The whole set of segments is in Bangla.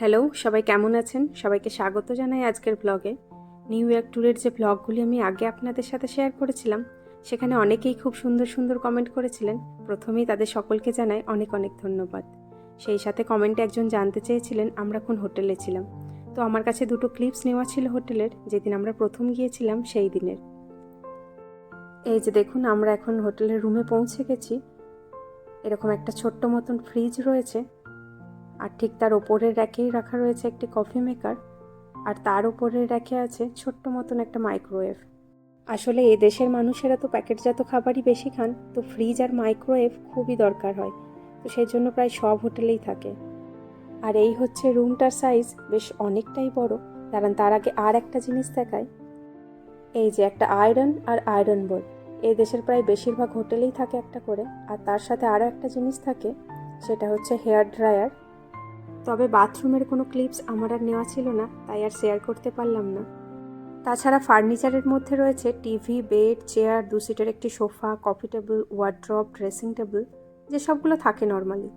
হ্যালো, সবাই কেমন আছেন? সবাইকে স্বাগত জানাই আজকের ব্লগে নিউ ইয়র্ক ট্যুরের যে ব্লগগুলি আমি আগে আপনাদের সাথে শেয়ার করেছিলাম, সেখানে অনেকেই খুব সুন্দর সুন্দর কমেন্ট করেছিলেন। প্রথমেই তাদের সকলকে জানাই অনেক অনেক ধন্যবাদ। সেই সাথে কমেন্টে একজন জানতে চেয়েছিলেন, আমরা কোন হোটেলে ছিলাম। তো আমার কাছে দুটো ক্লিপস নেওয়া ছিল হোটেলের, যেদিন আমরা প্রথম গিয়েছিলাম সেই দিনের। এই যে দেখুন, আমরা এখন হোটেলের রুমে পৌঁছে গেছি। এরকম একটা ছোট্ট মতন ফ্রিজ রয়েছে। আর ঠিক তার ওপরের র্যাকেই রাখা রয়েছে একটি কফি মেকার, আর তার ওপরের র্যাকে আছে ছোট্ট মতন একটা মাইক্রোওয়েভ। আসলে এ দেশের মানুষেরা তো প্যাকেটজাত খাবারই বেশি খান, তো ফ্রিজ আর মাইক্রোওয়েভ খুবই দরকার হয়, তো সেই জন্য প্রায় সব হোটেলেই থাকে। আর এই হচ্ছে রুমটার সাইজ বেশ অনেকটাই বড়, দাঁড়ান তার আগে আর একটা জিনিস দেখায় এই যে একটা আয়রন আর আয়রন বোর্ড এই দেশের প্রায় বেশিরভাগ হোটেলেই থাকে একটা করে, আর তার সাথে আরও একটা জিনিস থাকে, সেটা হচ্ছে হেয়ার ড্রায়ার। তবে বাথরুমের কোনো ক্লিপস আমার আর নেওয়া ছিল না, তাই আর শেয়ার করতে পারলাম না। তাছাড়া ফার্নিচারের মধ্যে রয়েছে টিভি বেড চেয়ার দু সিটের একটি sofa coffee table wardrobe dressing table যেসবগুলো থাকে নর্মালি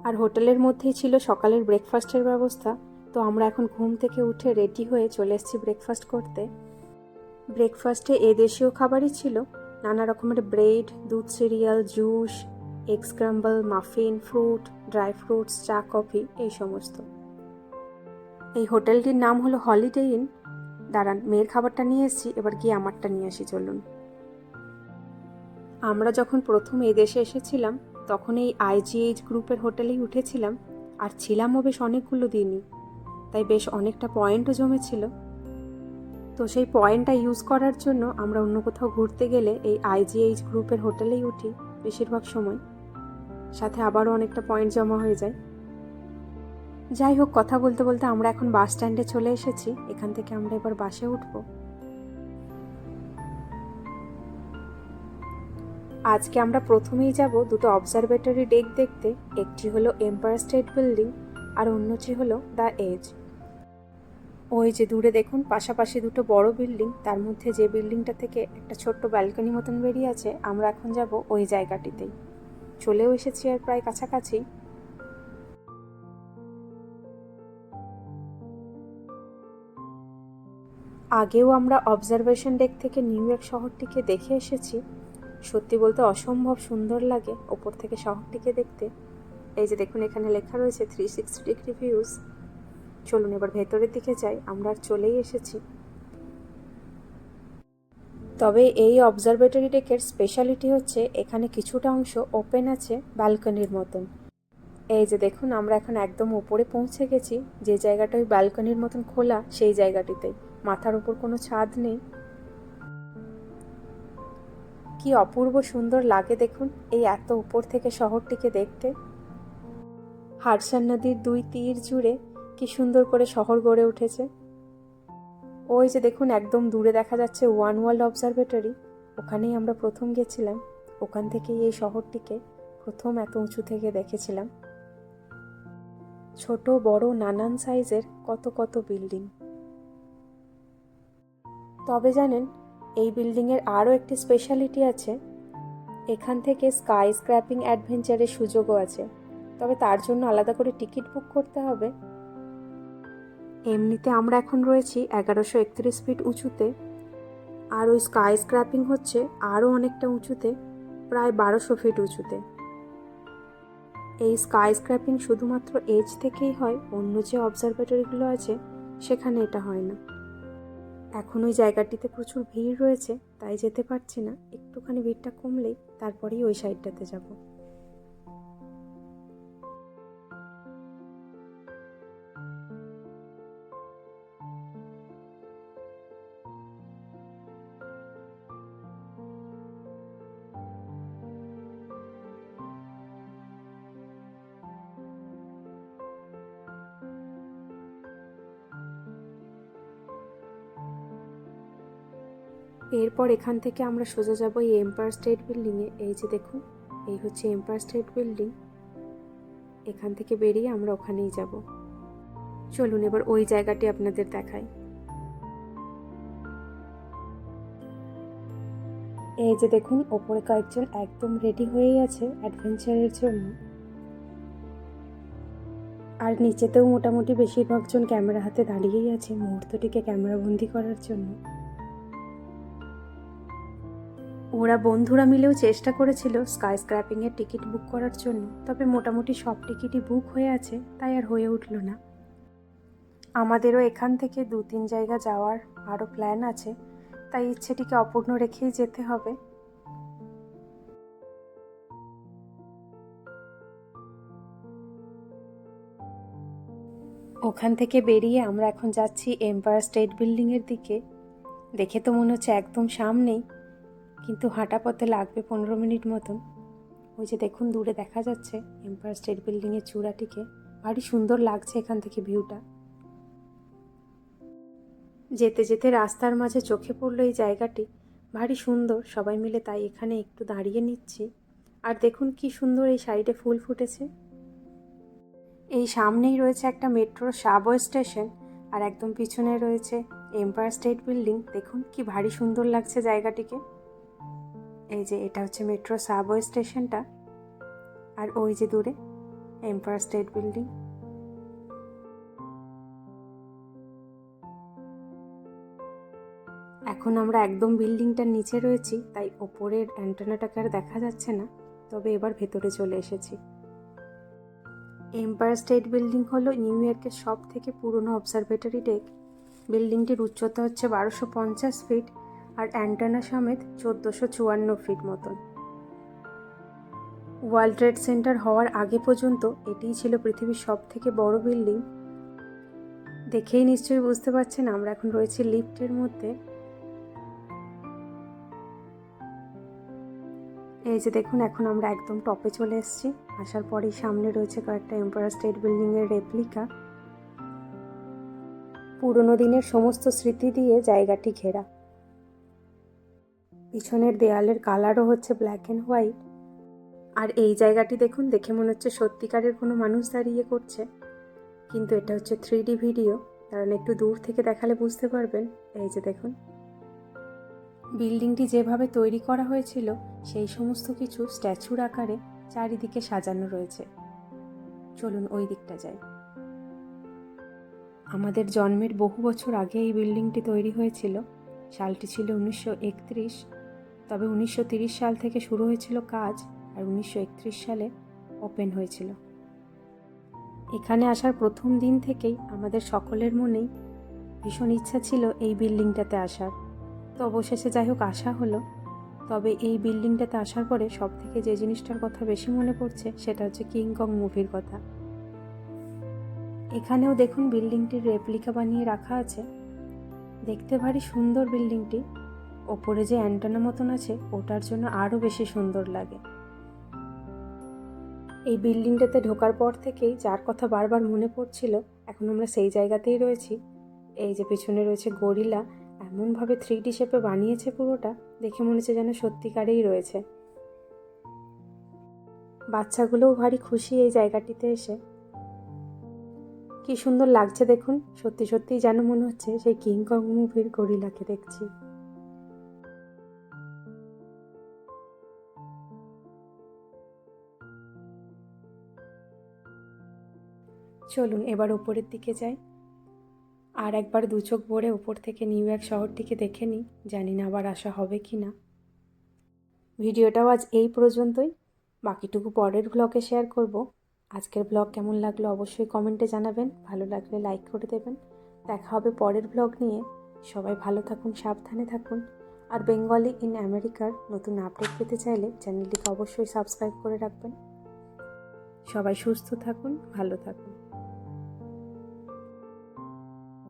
আর হোটেলের মধ্যেই ছিল সকালের ব্রেকফাস্টের ব্যবস্থা, তো আমরা এখন ঘুম থেকে উঠে রেডি হয়ে চলে এসেছি ব্রেকফাস্ট করতে। ব্রেকফাস্টে এদেশীয় খাবারই ছিল, নানা রকমের ব্রেড দুধ cereal juice egg scramble muffin fruit, dry fruits, চা, কফি, এই সমস্ত। এই হোটেলটির নাম হলো হলিডে ইন। দাঁড়ান, মেয়ের খাবারটা নিয়ে এসেছি, এবার গিয়ে আমারটা নিয়ে আসি, চলুন। আমরা যখন প্রথম এই দেশে এসেছিলাম, তখন এই আইজিএইচ গ্রুপের হোটেলেই উঠেছিলাম, আর ছিলামও বেশ অনেকগুলো দিনই। তাই বেশ অনেকটা পয়েন্টও জমেছিল। তো সেই পয়েন্টটা ইউজ করার জন্য আমরা অন্য কোথাও ঘুরতে গেলে এই আইজিএইচ গ্রুপের হোটেলেই উঠি, বেশিরভাগ সময়। সাথে আবারও অনেকটা পয়েন্ট জমা হয়ে যায়। যাই হোক, কথা বলতে বলতে আমরা এখন বাস স্ট্যান্ডে চলে এসেছি। এখান থেকে আমরা এবার বাসে উঠব। আজকে আমরা প্রথমেই যাব দুটো অবজারভেটরি ডেক দেখতে। একটি হলো এম্পায়ার স্টেট বিল্ডিং আর অন্যটি হলো দ্য এজ ওই যে দূরে দেখুন, পাশাপাশি দুটো বড় বিল্ডিং তার মধ্যে যে বিল্ডিংটা থেকে একটা ছোট্ট ব্যালকনি মতন বেরিয়ে আছে, আমরা এখন যাব ওই জায়গাটিতেই। চলেও এসেছি আর প্রায় কাছাকাছি। আগেও আমরা অবজারভেশন ডেক থেকে নিউ ইয়র্ক শহরটিকে দেখে এসেছি। সত্যি বলতে অসম্ভব সুন্দর লাগে ওপর থেকে শহরটিকে দেখতে। এই যে দেখুন, এখানে লেখা রয়েছে থ্রি সিক্সটি ডিগ্রি ভিউজ চলুন এবার ভেতরের দিকে যাই, আমরা চলেই এসেছি। তবে এই অবজারভেটরি ডেকের স্পেশালিটি হচ্ছে এখানে কিছুটা অংশ ওপেন আছে ব্যালকনির মতন। এই যে দেখুন, আমরা এখন একদম উপরে পৌঁছে গেছি, যে জায়গাটা ওই ব্যালকনির মতন খোলা, সেই জায়গাটিতেই মাথার উপর কোনো ছাদ নেই। কি অপূর্ব সুন্দর লাগে দেখুন, এই এত উপর থেকে শহরটিকে দেখতে। হারসান নদীর দুই তীর জুড়ে কি সুন্দর করে শহর গড়ে উঠেছে। ওই যে দেখুন, একদম দূরে দেখা যাচ্ছে ওয়ান ওয়ার্ল্ড অবজারভেটরি। ওখানেই আমরা প্রথম গেছিলাম। ওখান থেকেই এই শহরটিকে প্রথম এত উঁচু থেকে দেখেছিলাম। ছোট, বড়, নানান সাইজের কত কত বিল্ডিং। তবে জানেন, এই বিল্ডিংয়ের আরও একটি স্পেশালিটি আছে। এখান থেকে স্কাই স্ক্র্যাপিং অ্যাডভেঞ্চারের সুযোগও আছে। তবে তার জন্য আলাদা করে টিকিট বুক করতে হবে। এমনিতে আমরা এখন রয়েছি এগারোশো একত্রিশ ফিট উঁচুতে, আর ওই স্কাই স্ক্র্যাপিং হচ্ছে আরও অনেকটা উঁচুতে, প্রায় বারোশো ফিট উঁচুতে। এই স্কাই স্ক্র্যাপিং শুধুমাত্র এজ থেকেই হয়, অন্য যে অবজারভেটরিগুলো আছে, সেখানে এটা হয় না। এখন ওই জায়গাটিতে প্রচুর ভিড় রয়েছে, তাই যেতে পারছি না। একটুখানি ভিড়টা কমলেই তারপরেই ওই সাইডটাতে যাব। এরপর এখান থেকে আমরা সোজা যাব এই এম্পায়ার স্টেট বিল্ডিংয়ে এই যে দেখুন, এই হচ্ছে এম্পায়ার স্টেট বিল্ডিং এখান থেকে বেরিয়ে আমরা ওখানেই যাব। চলুন এবার ওই জায়গাটি আপনাদের দেখাই। এই যে দেখুন, ওপরে কয়েকজন একদম রেডি হয়েই আছে অ্যাডভেঞ্চারের জন্য। আর নিচেতেও মোটামুটি বেশিরভাগজন ক্যামেরা হাতে দাঁড়িয়েই আছে মুহূর্তটিকে ক্যামেরাবন্দি করার জন্য। ওরা বন্ধুরা মিলেও চেষ্টা করেছিল স্কাই স্ক্র্যাপিংয়ের টিকিট বুক করার জন্য, তবে মোটামুটি সব টিকিটই বুক হয়ে আছে, তাই আর হয়ে উঠল না। আমাদেরও এখান থেকে দু তিন জায়গা যাওয়ার আরও প্ল্যান আছে, তাই ইচ্ছেটিকে অপূর্ণ রেখেই যেতে হবে। ওখান থেকে বেরিয়ে আমরা এখন যাচ্ছি এম্পায়ার স্টেট বিল্ডিংয়ের দিকে। দেখে তো মনে হচ্ছে একদম সামনেই কিন্তু হাঁটা পথে লাগবে পনেরো মিনিট মতন। ওই যে দেখুন, দূরে দেখা যাচ্ছে এম্পায়ার স্টেট বিল্ডিংয়ের চূড়াটিকে। ভারী সুন্দর লাগছে এখান থেকে ভিউটা। যেতে যেতে রাস্তার মাঝে চোখে পড়ল এই জায়গাটি। ভারী সুন্দর, সবাই মিলে তাই এখানে একটু দাঁড়িয়ে নিচ্ছি। আর দেখুন কি সুন্দর এই সাইডে ফুল ফুটেছে। এই সামনেই রয়েছে একটা মেট্রোর সাবওয়ে স্টেশন আর একদম পিছনে রয়েছে এম্পায়ার স্টেট বিল্ডিং দেখুন কি ভারী সুন্দর লাগছে জায়গাটিকে। এই যে এটা হচ্ছে মেট্রো সাবওয়ে স্টেশনটা আর ওই যে দূরে এম্পায়ার স্টেট বিল্ডিং এখন আমরা একদম বিল্ডিংটার নিচে রয়েছি, তাই ওপরের অ্যান্টেনাটাকে আর দেখা যাচ্ছে না। তবে এবার ভেতরে চলে এসেছি। এম্পায়ার স্টেট বিল্ডিং হলো নিউ ইয়র্কের সব থেকে পুরনো অবজারভেটরি ডেক বিল্ডিংটির উচ্চতা হচ্ছে বারোশো পঞ্চাশ ফিট আর অ্যান্টানা সমেত চোদ্দোশো চুয়ান্ন ফিট মতন। ওয়ার্ল্ড ট্রেড সেন্টার হওয়ার আগে পর্যন্ত এটিই ছিল পৃথিবীর সব থেকে বড় বিল্ডিং। দেখেই নিশ্চয়ই বুঝতে পারছেন, আমরা এখন রয়েছি লিফটের মধ্যে। এই যে দেখুন, এখন আমরা একদম টপে চলে এসেছি। আসার পরেই সামনে রয়েছে কয়েকটা এম্পায়ার স্টেট বিল্ডিংয়ের রেপ্লিকা। পুরনো দিনের সমস্ত স্মৃতি দিয়ে জায়গাটি ঘেরা। পিছনের দেয়ালের কালারও হচ্ছে ব্ল্যাক অ্যান্ড হোয়াইট আর এই জায়গাটি দেখুন, দেখে মনে হচ্ছে সত্যিকারের কোনো মানুষ দাঁড়িয়ে করছে। কিন্তু এটা হচ্ছে থ্রি ভিডিও কারণ একটু দূর থেকে দেখালে বুঝতে পারবেন। এই যে দেখুন। বিল্ডিংটি যেভাবে তৈরি করা হয়েছিল, সেই সমস্ত কিছু স্ট্যাচুর আকারে চারিদিকে সাজানো রয়েছে। চলুন ওই দিকটা যাই। আমাদের জন্মের বহু বছর আগে এই বিল্ডিংটি তৈরি হয়েছিল। সালটি ছিল উনিশশো একত্রিশ। তবে উনিশশো সাল থেকে শুরু হয়েছিল কাজ আর উনিশশো একত্রিশ সালে ওপেন হয়েছিল। এখানে আসার প্রথম দিন থেকেই আমাদের সকলের মনেই ভীষণ ইচ্ছা ছিল এই বিল্ডিংটাতে আসার। তো অবশেষে যাই হোক আসা হলো। তবে এই বিল্ডিংটাতে আসার পরে সব থেকে যে জিনিসটার কথা বেশি মনে পড়ছে সেটা হচ্ছে কিংকং মুভির কথা। এখানেও দেখুন বিল্ডিংটির রেপ্লিকা বানিয়ে রাখা আছে। দেখতে ভারী সুন্দর বিল্ডিংটি। ওপরে যে অ্যান্টানা মতন আছে, ওটার জন্য আরও বেশি সুন্দর লাগে। এই বিল্ডিংটাতে ঢোকার পর থেকেই যার কথা বারবার মনে পড়ছিল, এখন আমরা সেই জায়গাতেই রয়েছি। এই যে পিছনে রয়েছে গরিলা, এমনভাবে থ্রি ডি শেপে বানিয়েছে পুরোটা, দেখে মনে হচ্ছে যেন সত্যিকারেই রয়েছে। বাচ্চাগুলোও ভারী খুশি এই জায়গাটিতে এসে। কি সুন্দর লাগছে দেখুন, সত্যি সত্যিই যেন মনে হচ্ছে সেই কিংকং মুভির গরিলাকে দেখছি। চলুন এবার ওপরের দিকে যাই। আর একবার দু চোখ ভরে ওপর থেকে নিউ ইয়র্ক শহরটিকে দেখে নিই, জানি না আবার আসা হবে কি না। ভিডিওটাও আজ এই পর্যন্তই। বাকিটুকু পরের ব্লগে শেয়ার করব। আজকের ব্লগ কেমন লাগল অবশ্যই কমেন্টে জানাবেন। ভালো লাগলে লাইক করে দেবেন। দেখা হবে পরের ব্লগ নিয়ে। সবাই ভালো থাকুন, সাবধানে থাকুন। আর বেঙ্গলি ইন আমেরিকার নতুন আপডেট পেতে চাইলে চ্যানেলটিকে অবশ্যই সাবস্ক্রাইব করে রাখবেন। সবাই সুস্থ থাকুন, ভালো থাকুন।